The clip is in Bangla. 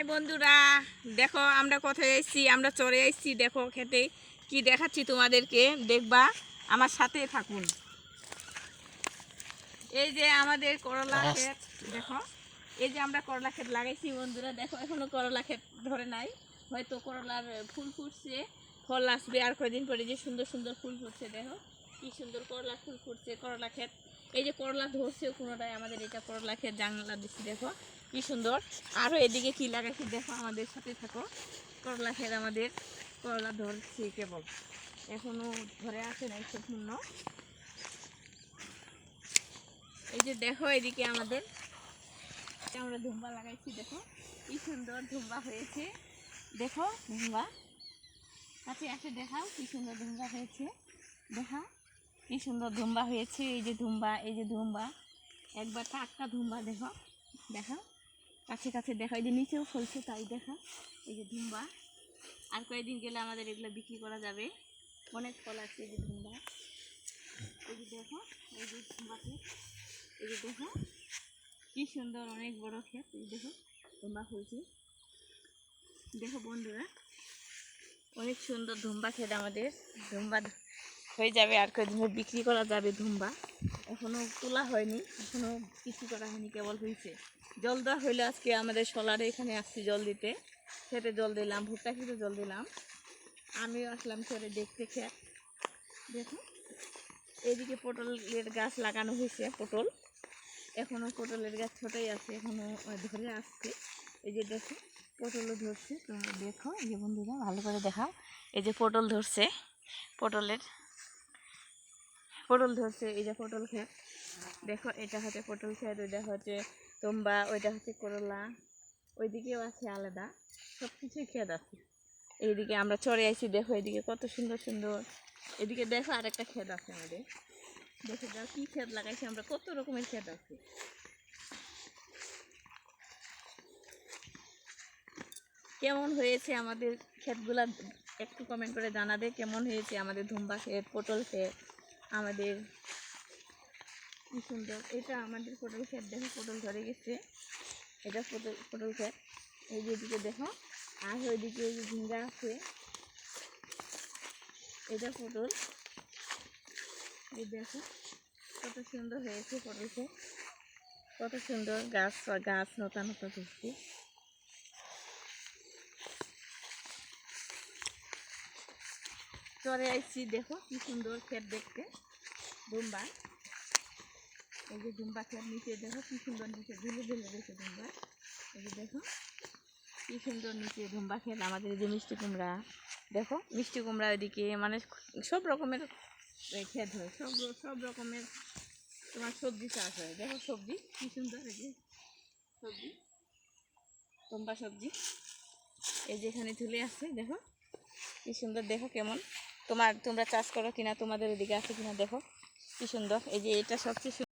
হাই বন্ধুরা দেখো আমরা কোথায় এসেছি আমরা চড়ে এসেছি দেখো খেতে। কি দেখাচ্ছি তোমাদেরকে? দেখবা আমার সাথে থাকুন। এই যে আমাদের করলা ক্ষেত দেখো। এই যে আমরা করলা ক্ষেত লাগাইছি বন্ধুরা দেখো এখনও করলা ক্ষেত ধরে নাই। হয়তো করলার ফুল ফুটছে ফল আসবে আর কয়দিন পরে যে সুন্দর সুন্দর ফুল ফুটছে দেখো। কি সুন্দর করলা ফুল ফুটছে করলা ক্ষেত। এই যে করলা ধরছে কোনোটাই আমাদের এটা করলা ক্ষেত জানলা দিচ্ছি দেখো। কি সুন্দর। আরও এদিকে কি লাগাইছি দেখো, আমাদের সাথে থাকো। করলা ক্ষেত আমাদের, করলা ধরছি কেবল। এখনও ধরে আসে নাই সম্পূর্ণ এই যে দেখো এদিকে আমাদের আমরা ধুম্বা লাগাইছি, দেখো। কি সুন্দর ধুম্বা হয়েছে। দেখো, ধুম্বা। কাছে এসে দেখাও কি সুন্দর ধুম্বা হয়েছে। দেখা কি সুন্দর ধুম্বা হয়েছে। এই যে ধুম্বা, এই যে ধুম্বা। একবার টাটকা ধুম্বা, দেখো। দেখো কাছে কাছে দেখো যে নিচেও ফলছে, তাই দেখা। এই যে ধুম্বা। আর কয়েকদিন গেলে আমাদের এগুলো বিক্রি করা যাবে। অনেক ফল আছে এই যে ধুম্বা। এই যে দেখো, এই যে ধুম্বাতে এই যে দেখো, কি সুন্দর, অনেক বড় ক্ষেত। এই দেখো, ধুম্বা হয়েছে দেখো বন্ধুরা, অনেক সুন্দর ধুম্বা ক্ষেত আমাদের। ধুম্বা হয়ে যাবে আর কয়েকদিন বিক্রি করা যাবে ধুম্বা। এখনও তোলা হয়নি, এখনও কিছু করা হয়নি, কেবল হয়েছে। জল দেওয়া হইলে আজকে আমাদের সোলারে, এখানে আসছি জল দিতে। খেতে জল দিলাম, ভুট্টা খেতে জল দিলাম। আমিও আসলাম করে দেখতে খেত দেখো, এদিকে পটলের গাছ লাগানো হয়েছে, পটল। এখনও পটলের গাছ ছোটই আছে, এখনও ধরে আসছে। এই যে দেখো, পটলও ধরছে। তোমরা দেখো, এই যে বন্ধুরা, ভালো করে দেখাও। এই যে পটল ধরছে, পটলের পটল ধরছে, এই যে পটল ক্ষেত দেখো, এটা হচ্ছে পটল ক্ষেত ওইটা হচ্ছে তোমবা, ওইটা হচ্ছে করলা। ওইদিকেও আছে আলাদা সব কিছুই ক্ষেত আছে এইদিকে আমরা চড়ে আইছি, দেখো এদিকে কত সুন্দর সুন্দর। এদিকে দেখো আরেকটা ক্ষেত আছে আমাদের। দেখে যাও, কী ক্ষেত লাগাইছি আমরা, কত রকমের ক্ষেত আছে। কেমন হয়েছে আমাদের ক্ষেতগুলা একটু কমেন্ট করে জানাবে, কেমন হয়েছে আমাদের ধুম্বা ক্ষেত পটল ক্ষেত আমাদের কি সুন্দর, এটা আমাদের পটল ক্ষেত দেখো পটল ধরে গেছে। এটা পটল পটল ক্ষেত এই যে এদিকে দেখো, আর ওইদিকে এই যে ঝিঙ্গা আছে। এটা পটল। এই দেখো, কত সুন্দর হয়েছে পটল ক্ষেত কত সুন্দর গাছ গাছ নতা নতা ধরছে চরে আইছি, দেখো কি সুন্দর ক্ষেত দেখতে ধুম্বা এই যে ধুম্বা ক্ষেত নিচে, দেখো কি সুন্দর নিচে, ঝুলে ঝুলে রয়েছে ধুম্বা এই যে দেখো কি সুন্দর নিচে ধুম্বা ক্ষেত আমাদের যে মিষ্টি কুমড়া। দেখো, মিষ্টি কুমড়া ওইদিকে মানে সব রকমের ক্ষেত হয়, সব সব রকমের তোমার সবজি চাষ হয়। দেখো সবজি, কি সুন্দর এই যে সবজি তোমবা সবজি। এই যে এখানে ঝুলে আছে, দেখো। কি সুন্দর, দেখো কেমন। তোমার, তোমরা চাষ করো কিনা, তোমাদের ওদিকে আছে কিনা, দেখো। কি সুন্দর, এই যে এটা সবচেয়ে